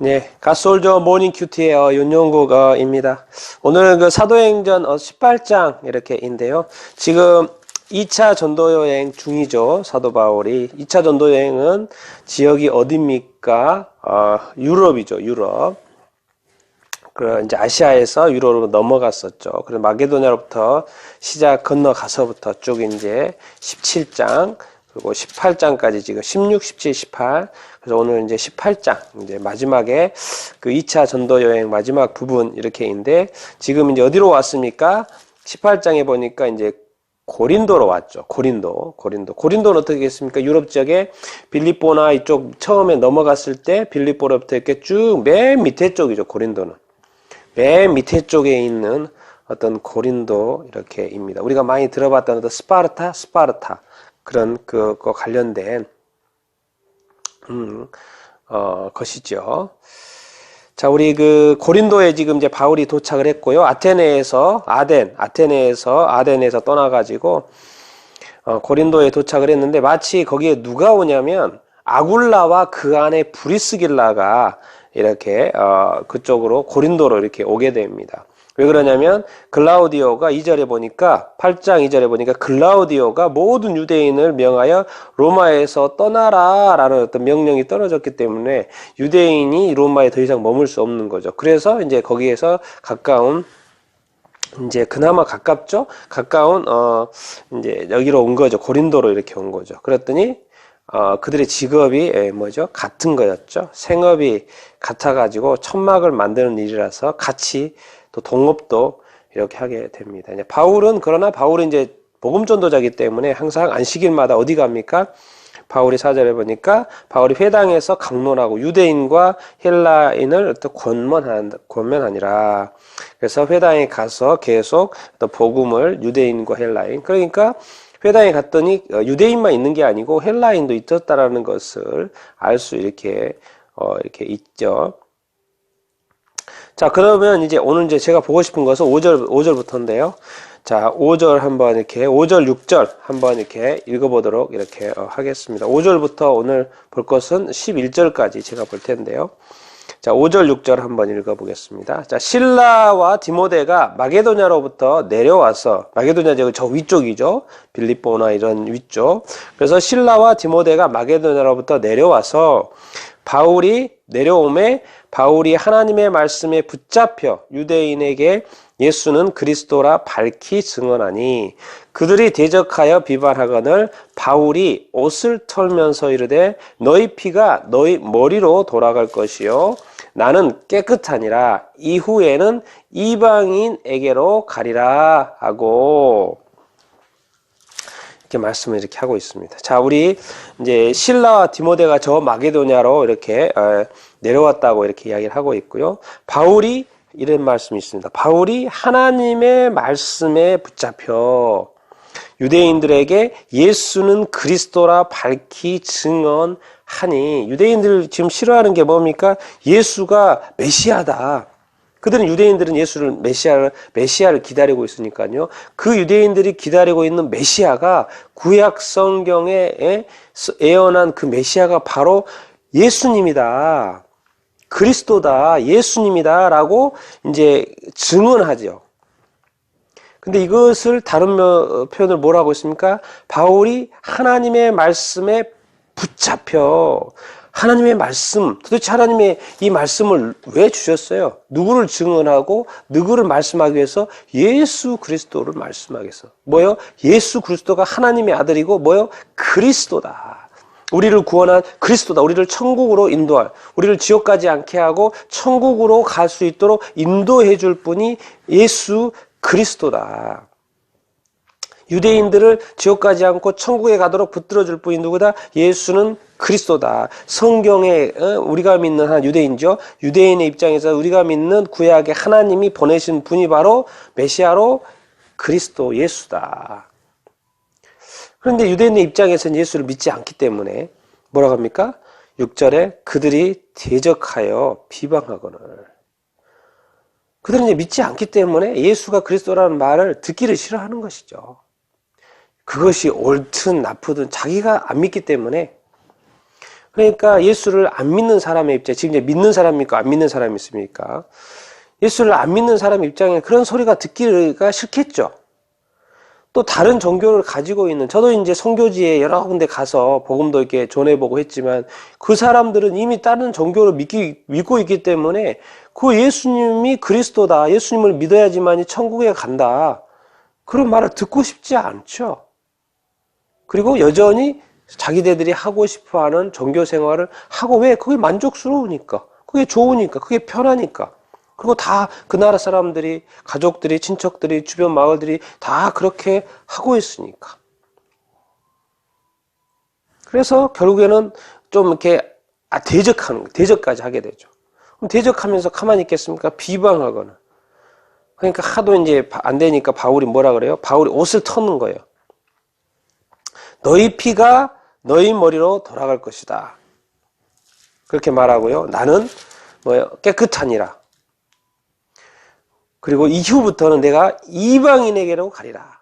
네, 가솔저 모닝 큐티의 어, 윤용국입니다. 오늘은 그 사도행전 어, 18장 이렇게인데요. 지금 2차 전도 여행 중이죠. 사도 바울이 2차 전도 여행은 지역이 어디입니까? 어, 유럽이죠. 유럽. 그 이제 아시아에서 유럽으로 넘어갔었죠. 그래서 마게도냐로부터 시작 건너가서부터 쭉 이제 17장 그리고 18장까지 지금 16, 17, 18. 그래서 오늘 이제 18장 이제 마지막에 그 2차 전도 여행 마지막 부분 이렇게인데 지금 이제 어디로 왔습니까? 18장에 보니까 이제 고린도로 왔죠. 고린도, 고린도. 고린도는 어떻게 했습니까? 유럽 지역에 빌립보나 이쪽 처음에 넘어갔을 때 빌립보로부터 이렇게 쭉 맨 밑에 쪽이죠. 고린도는. 맨 밑에 쪽에 있는 어떤 고린도 이렇게입니다. 우리가 많이 들어봤던 스파르타, 스파르타 그런 그거 관련된 음, 어, 것이죠. 자, 우리 그 고린도에 지금 이제 바울이 도착을 했고요. 아테네에서 아덴, 아테네에서 아덴에서 떠나가지고 어, 고린도에 도착을 했는데 마치 거기에 누가 오냐면 아굴라와 그 안에 브리스길라가 이렇게 어, 그쪽으로 고린도로 이렇게 오게 됩니다. 왜 그러냐면 글라우디오가 2절에 보니까 8장 2절에 보니까 글라우디오가 모든 유대인을 명하여 로마에서 떠나라라는 어떤 명령이 떨어졌기 때문에 유대인이 로마에 더 이상 머물 수 없는 거죠. 그래서 이제 거기에서 가까운 이제 그나마 가깝죠. 가까운 어 이제 여기로 온 거죠. 고린도로 이렇게 온 거죠. 그랬더니 어, 그들의 직업이 예, 뭐죠? 같은 거였죠. 생업이 같아가지고 천막을 만드는 일이라서 같이 또 동업도 이렇게 하게 됩니다. 이제 바울은 그러나 바울은 이제 복음 전도자기 때문에 항상 안식일마다 어디 갑니까? 바울이 사절에 보니까 바울이 회당에서 강론하고 유대인과 헬라인을 또 권면한 권면하니라. 그래서 회당에 가서 계속 또 복음을 유대인과 헬라인 그러니까 회당에 갔더니 어, 유대인만 있는 게 아니고 헬라인도 있었다라는 것을 알 수 이렇게 어 이렇게 있죠. 자, 그러면 이제 오늘 이제 제가 보고 싶은 것은 5절 5절부터인데요. 자, 5절 한번 이렇게 5절 6절 한번 이렇게 읽어 보도록 이렇게 어, 하겠습니다. 5절부터 오늘 볼 것은 11절까지 제가 볼 텐데요. 자, 5절 6절 한번 읽어 보겠습니다. 자, 신라와 디모데가 마게도냐로부터 내려와서 마게도냐 지금 저 위쪽이죠. 빌립보나 이런 위쪽. 그래서 신라와 디모데가 마게도냐로부터 내려와서 바울이 내려옴에 바울이 하나님의 말씀에 붙잡혀 유대인에게 예수는 그리스도라 밝히 증언하니 그들이 대적하여 비발하거늘 바울이 옷을 털면서 이르되 너희 피가 너희 머리로 돌아갈 것이요 나는 깨끗하니라. 이후에는 이방인에게로 가리라 하고 이렇게 말씀을 이렇게 하고 있습니다. 자, 우리 이제 신라와 디모데가 저 마게도냐로 이렇게 어, 내려왔다고 이렇게 이야기를 하고 있고요. 바울이 이런 말씀이 있습니다. 바울이 하나님의 말씀에 붙잡혀 유대인들에게 예수는 그리스도라 밝히 증언하니 유대인들 지금 싫어하는 게 뭡니까? 예수가 메시아다. 그들은 유대인들은 예수를 메시아를 메시아를 기다리고 있으니까요. 그 유대인들이 기다리고 있는 메시아가 구약 성경에 예언한 그 메시아가 바로 예수님이다. 그리스도다. 예수님이다라고 이제 증언하죠. 근데 이것을 다른 표현을 뭐라고 했습니까? 바울이 하나님의 말씀에 붙잡혀 하나님의 말씀, 도대체 하나님의 이 말씀을 왜 주셨어요? 누구를 증언하고 누구를 말씀하기 위해서 예수 그리스도를 말씀하기 위해서. 뭐요? 예수 그리스도가 하나님의 아들이고 뭐요? 그리스도다. 우리를 구원한 그리스도다. 우리를 천국으로 인도할, 우리를 지옥 가지 않게 하고 천국으로 갈 수 있도록 인도해 줄 분이 예수 그리스도다. 유대인들을 지옥 가지 않고 천국에 가도록 붙들어 줄 분이 누구다? 예수는 그리스도다. 성경에 어, 우리가 믿는 한 유대인죠. 유대인의 입장에서 우리가 믿는 구약의 하나님이 보내신 분이 바로 메시아로 그리스도 예수다. 그런데 유대인의 입장에서는 예수를 믿지 않기 때문에 뭐라고 합니까? 6절에 그들이 대적하여 비방하거늘. 그들은 이제 믿지 않기 때문에 예수가 그리스도라는 말을 듣기를 싫어하는 것이죠. 그것이 옳든 나쁘든 자기가 안 믿기 때문에 그러니까 예수를 안 믿는 사람의 입장, 지금 이제 믿는 있고 안 믿는 사람이 있습니까? 예수를 안 믿는 사람의 입장에 그런 소리가 듣기가 싫겠죠. 또 다른 종교를 가지고 있는 저도 이제 선교지에 여러 군데 가서 복음도 이렇게 전해보고 했지만 그 사람들은 이미 다른 종교를 믿기, 믿고 있기 때문에 그 예수님이 그리스도다 예수님을 믿어야지만이 천국에 간다 그런 말을 듣고 싶지 않죠. 그리고 여전히 자기네들이 하고 싶어하는 종교 생활을 하고 왜 그게 만족스러우니까 그게 좋으니까 그게 편하니까 그리고 다 그 나라 사람들이, 가족들이, 친척들이, 주변 마을들이 다 그렇게 하고 있으니까. 그래서 결국에는 좀 이렇게 아, 대적하는, 대적까지 하게 되죠. 그럼 대적하면서 가만히 있겠습니까? 비방하거나. 그러니까 하도 이제 안 되니까 바울이 뭐라 그래요? 바울이 옷을 터는 거예요. 너희 피가 너희 머리로 돌아갈 것이다. 그렇게 말하고요. 나는 뭐요? 깨끗하니라. 그리고 이후부터는 내가 이방인에게로 가리라.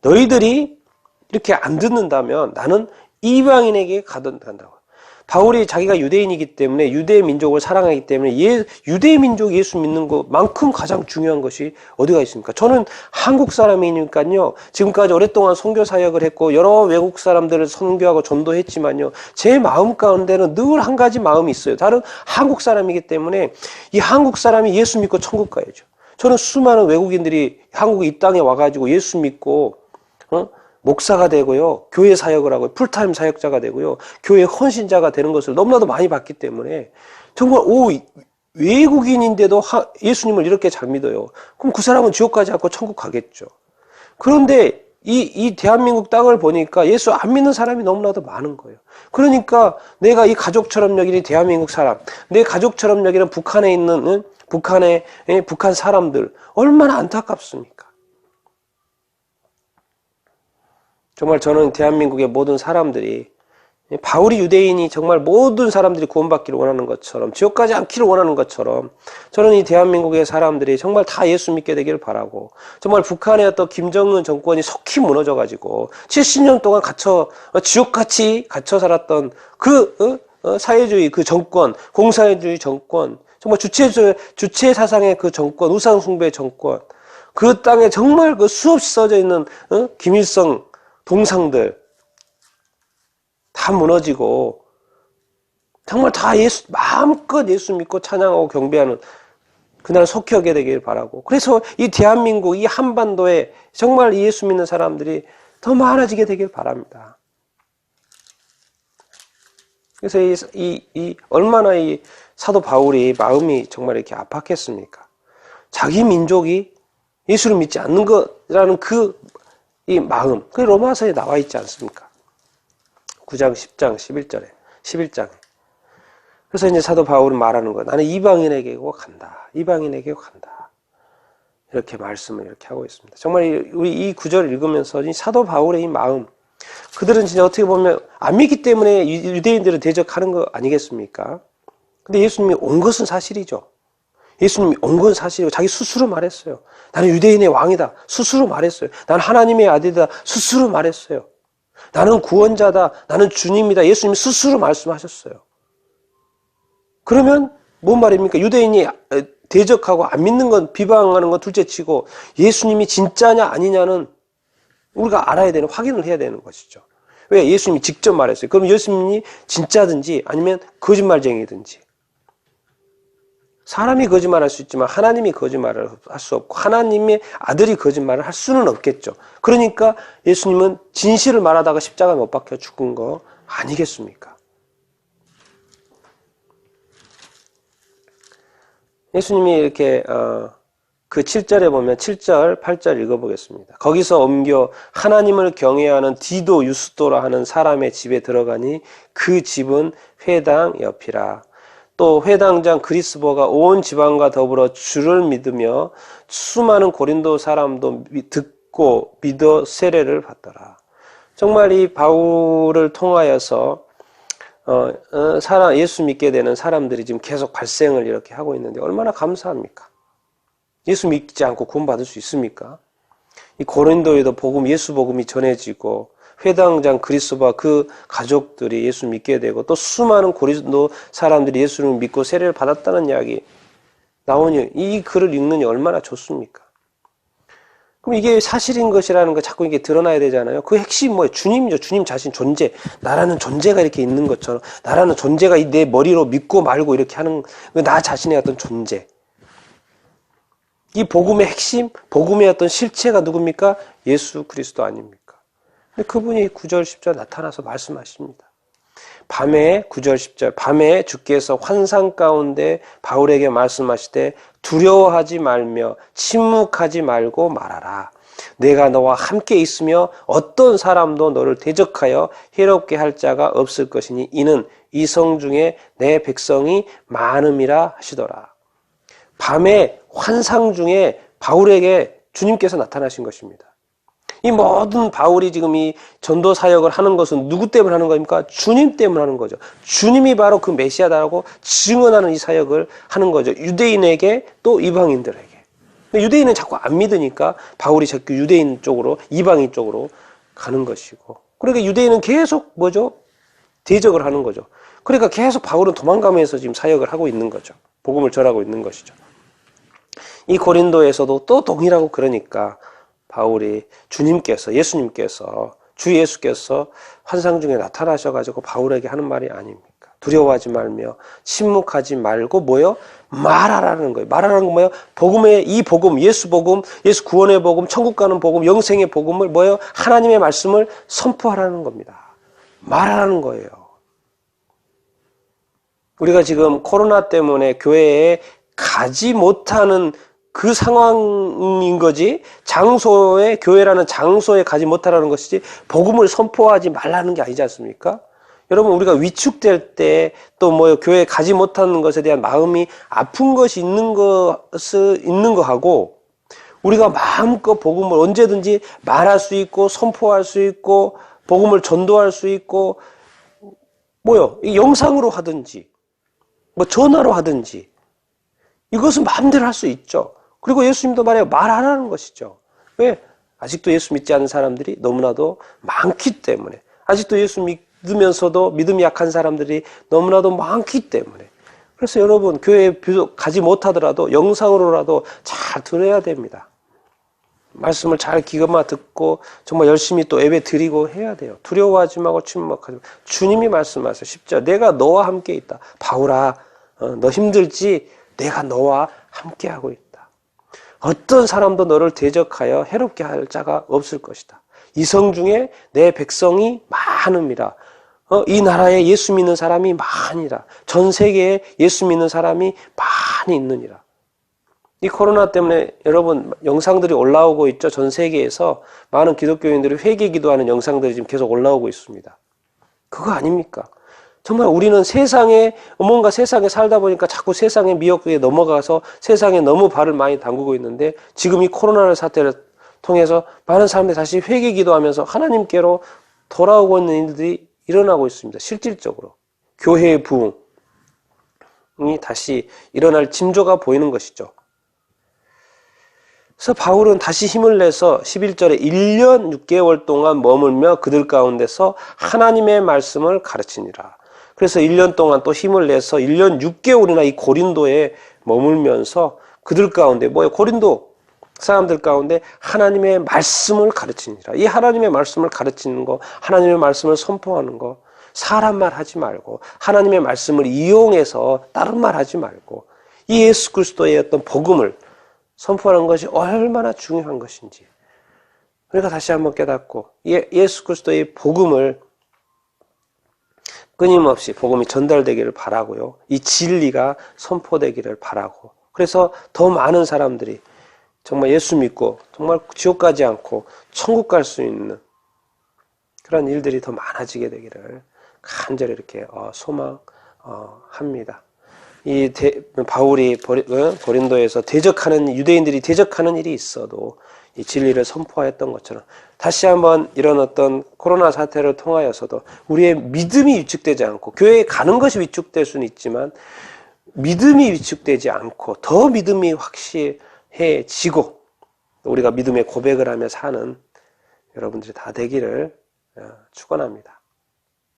너희들이 이렇게 안 듣는다면 나는 이방인에게 가든 간다고. 바울이 자기가 유대인이기 때문에 유대 민족을 사랑하기 때문에 예, 유대 민족 예수 믿는 것만큼 가장 중요한 것이 어디가 있습니까? 저는 한국 사람이니까요. 지금까지 오랫동안 선교 사역을 했고 여러 외국 사람들을 선교하고 전도했지만요. 제 마음 가운데는 늘 한 가지 마음이 있어요. 다른 한국 사람이기 때문에 이 한국 사람이 예수 믿고 천국 가야죠. 저는 수많은 외국인들이 한국 이 땅에 와가지고 예수 믿고 어? 목사가 되고요, 교회 사역을 하고 풀타임 사역자가 되고요, 교회 헌신자가 되는 것을 너무나도 많이 봤기 때문에 정말 오 외국인인데도 예수님을 이렇게 잘 믿어요. 그럼 그 사람은 지옥 가지 않고 천국 가겠죠. 그런데 이, 이 대한민국 땅을 보니까 예수 안 믿는 사람이 너무나도 많은 거예요. 그러니까 내가 이 가족처럼 여기는 대한민국 사람, 내 가족처럼 여기는 북한에 있는 북한의 북한 사람들 얼마나 안타깝습니까? 정말 저는 대한민국의 모든 사람들이 바울이 유대인이 정말 모든 사람들이 구원받기를 원하는 것처럼 지옥 가지 않기를 원하는 것처럼 저는 이 대한민국의 사람들이 정말 다 예수 믿게 되기를 바라고 정말 북한의 어떤 김정은 정권이 속히 무너져 가지고 70년 동안 갇혀 지옥같이 갇혀 살았던 그 어? 어? 사회주의 그 정권 공사회주의 정권 정말 주체, 주체 사상의 그 정권, 우상 숭배 정권, 그 땅에 정말 그 수없이 써져 있는, 어? 김일성 동상들, 다 무너지고, 정말 다 예수, 마음껏 예수 믿고 찬양하고 경배하는 그날 속히 하게 되길 바라고. 그래서 이 대한민국, 이 한반도에 정말 예수 믿는 사람들이 더 많아지게 되길 바랍니다. 그래서 이, 이, 이 얼마나 이 사도 바울이 마음이 정말 이렇게 아팠겠습니까? 자기 민족이 예수를 믿지 않는 것이라는 그 이 마음, 그 로마서에 나와 있지 않습니까? 9장, 10장, 11절에, 11장에. 그래서 이제 사도 바울은 말하는 거예요. 나는 이방인에게 간다. 이방인에게 간다. 이렇게 말씀을 이렇게 하고 있습니다. 정말 우리 이 구절을 읽으면서 이 사도 바울의 이 마음, 그들은 진짜 어떻게 보면 안 믿기 때문에 유대인들을 대적하는 거 아니겠습니까? 근데 예수님이 온 것은 사실이죠. 예수님이 온 건 사실이고 자기 스스로 말했어요. 나는 유대인의 왕이다. 스스로 말했어요. 나는 하나님의 아들이다. 스스로 말했어요. 나는 구원자다. 나는 주님이다. 예수님이 스스로 말씀하셨어요. 그러면 뭔 말입니까? 유대인이 대적하고 안 믿는 건 비방하는 건 둘째치고 예수님이 진짜냐 아니냐는 우리가 알아야 되는 확인을 해야 되는 것이죠. 왜 예수님이 직접 말했어요. 그럼 예수님이 진짜든지 아니면 거짓말쟁이든지 사람이 거짓말할 수 있지만 하나님이 거짓말을 할 수 없고 하나님의 아들이 거짓말을 할 수는 없겠죠. 그러니까 예수님은 진실을 말하다가 십자가 못 박혀 죽은 거 아니겠습니까? 예수님이 이렇게 어, 그 7절에 보면 7절, 8절 읽어보겠습니다. 거기서 옮겨 하나님을 경외하는 디도 유스도라 하는 사람의 집에 들어가니 그 집은 회당 옆이라. 또 회당장 그리스보가 온 지방과 더불어 주를 믿으며 수많은 고린도 사람도 듣고 믿어 세례를 받더라. 정말 이 바울을 통하여서 어, 어, 사람 예수 믿게 되는 사람들이 지금 계속 발생을 이렇게 하고 있는데 얼마나 감사합니까? 예수 믿지 않고 구원받을 수 있습니까? 이 고린도에도 복음, 예수 복음이 전해지고 회당장 그리스도와 그 가족들이 예수 믿게 되고 또 수많은 고린도 사람들이 예수를 믿고 세례를 받았다는 이야기 나오니 이 글을 읽느니 얼마나 좋습니까? 그럼 이게 사실인 것이라는 거 자꾸 이게 드러나야 되잖아요. 그 핵심 뭐예요? 주님이죠. 주님 자신 존재. 나라는 존재가 이렇게 있는 것처럼 나라는 존재가 내 머리로 믿고 말고 이렇게 하는 그나 자신의 어떤 존재. 이 복음의 핵심, 복음의 어떤 실체가 누굽니까? 예수 그리스도 아닙니까? 근데 그분이 9절, 10절 나타나서 말씀하십니다. 밤에 9절 10절 밤에 주께서 환상 가운데 바울에게 말씀하시되 두려워하지 말며 침묵하지 말고 말하라. 내가 너와 함께 있으며 어떤 사람도 너를 대적하여 해롭게 할 자가 없을 것이니 이는 이성 중에 내 백성이 많음이라 하시더라. 밤에 환상 중에 바울에게 주님께서 나타나신 것입니다. 이 모든 바울이 지금 이 전도 사역을 하는 것은 누구 때문에 하는 겁니까? 주님 때문에 하는 거죠. 주님이 바로 그 메시아다라고 증언하는 이 사역을 하는 거죠. 유대인에게 또 이방인들에게. 근데 유대인은 자꾸 안 믿으니까 바울이 자꾸 유대인 쪽으로 이방인 쪽으로 가는 것이고. 그러니까 유대인은 계속 뭐죠? 대적을 하는 거죠. 그러니까 계속 바울은 도망가면서 지금 사역을 하고 있는 거죠. 복음을 전하고 있는 것이죠. 이 고린도에서도 또 동일하고 그러니까 바울이 주님께서 예수님께서 주 예수께서 환상 중에 나타나셔가지고 바울에게 하는 말이 아닙니까? 두려워하지 말며 침묵하지 말고 뭐요? 말하라는 거예요. 말하라는 건 뭐예요? 복음의 이 복음, 예수 복음, 예수 구원의 복음, 천국 가는 복음, 영생의 복음을 뭐예요? 하나님의 말씀을 선포하라는 겁니다. 말하라는 거예요. 우리가 지금 코로나 때문에 교회에 가지 못하는 그 상황인 거지 장소에 교회라는 장소에 가지 못하라는 것이지 복음을 선포하지 말라는 게 아니지 않습니까? 여러분 우리가 위축될 때 또 뭐 교회에 가지 못하는 것에 대한 마음이 아픈 것이 있는 것을 있는 거하고 우리가 마음껏 복음을 언제든지 말할 수 있고 선포할 수 있고 복음을 전도할 수 있고 뭐요 영상으로 하든지 뭐 전화로 하든지 이것은 마음대로 할 수 있죠. 그리고 예수님도 말해요. 말하라는 것이죠. 왜? 아직도 예수 믿지 않는 사람들이 너무나도 많기 때문에. 아직도 예수 믿으면서도 믿음이 약한 사람들이 너무나도 많기 때문에. 그래서 여러분, 교회에 가지 못하더라도 영상으로라도 잘 들어야 됩니다. 말씀을 잘 기가마 듣고 정말 열심히 또 예배 드리고 해야 돼요. 두려워하지 말고 침묵하지 말고. 주님이 말씀하세요. 십자 내가 너와 함께 있다. 바울아, 어, 너 힘들지? 내가 너와 함께 하고 있다. 어떤 사람도 너를 대적하여 해롭게 할 자가 없을 것이다. 이성 중에 내 백성이 많음이라. 어, 이 나라에 예수 믿는 사람이 많이라. 전 세계에 예수 믿는 사람이 많이 있느니라. 이 코로나 때문에 여러분 영상들이 올라오고 있죠. 전 세계에서 많은 기독교인들이 회개 기도하는 영상들이 지금 계속 올라오고 있습니다. 그거 아닙니까? 정말 우리는 세상에 뭔가 세상에 살다 보니까 자꾸 세상의 미혹에 넘어가서 세상에 너무 발을 많이 담그고 있는데 지금 이 코로나 사태를 통해서 많은 사람들이 다시 회개 기도하면서 하나님께로 돌아오고 있는 일들이 일어나고 있습니다. 실질적으로 교회의 부흥이 다시 일어날 징조가 보이는 것이죠. 그래서 바울은 다시 힘을 내서 11절에 1년 6개월 동안 머물며 그들 가운데서 하나님의 말씀을 가르치니라. 그래서 1년 동안 또 힘을 내서 1년 6개월이나 이 고린도에 머물면서 그들 가운데 뭐예요? 고린도 사람들 가운데 하나님의 말씀을 가르치니라. 이 하나님의 말씀을 가르치는 거, 하나님의 말씀을 선포하는 거, 사람 말 하지 말고 하나님의 말씀을 이용해서 다른 말 하지 말고 이 예수 그리스도의 어떤 복음을 선포하는 것이 얼마나 중요한 것인지. 그러니까 다시 한번 깨닫고 예, 예수 그리스도의 복음을 끊임없이 복음이 전달되기를 바라고요. 이 진리가 선포되기를 바라고. 그래서 더 많은 사람들이 정말 예수 믿고 정말 지옥 가지 않고 천국 갈 수 있는 그런 일들이 더 많아지게 되기를 간절히 이렇게 어, 소망합니다. 이 바울이 어, 고린도에서 대적하는 유대인들이 대적하는 일이 있어도 이 진리를 선포하였던 것처럼 다시 한번 이런 어떤 코로나 사태를 통하여서도 우리의 믿음이 위축되지 않고 교회에 가는 것이 위축될 수는 있지만 믿음이 위축되지 않고 더 믿음이 확실해지고 우리가 믿음의 고백을 하며 사는 여러분들이 다 되기를 어, 축원합니다.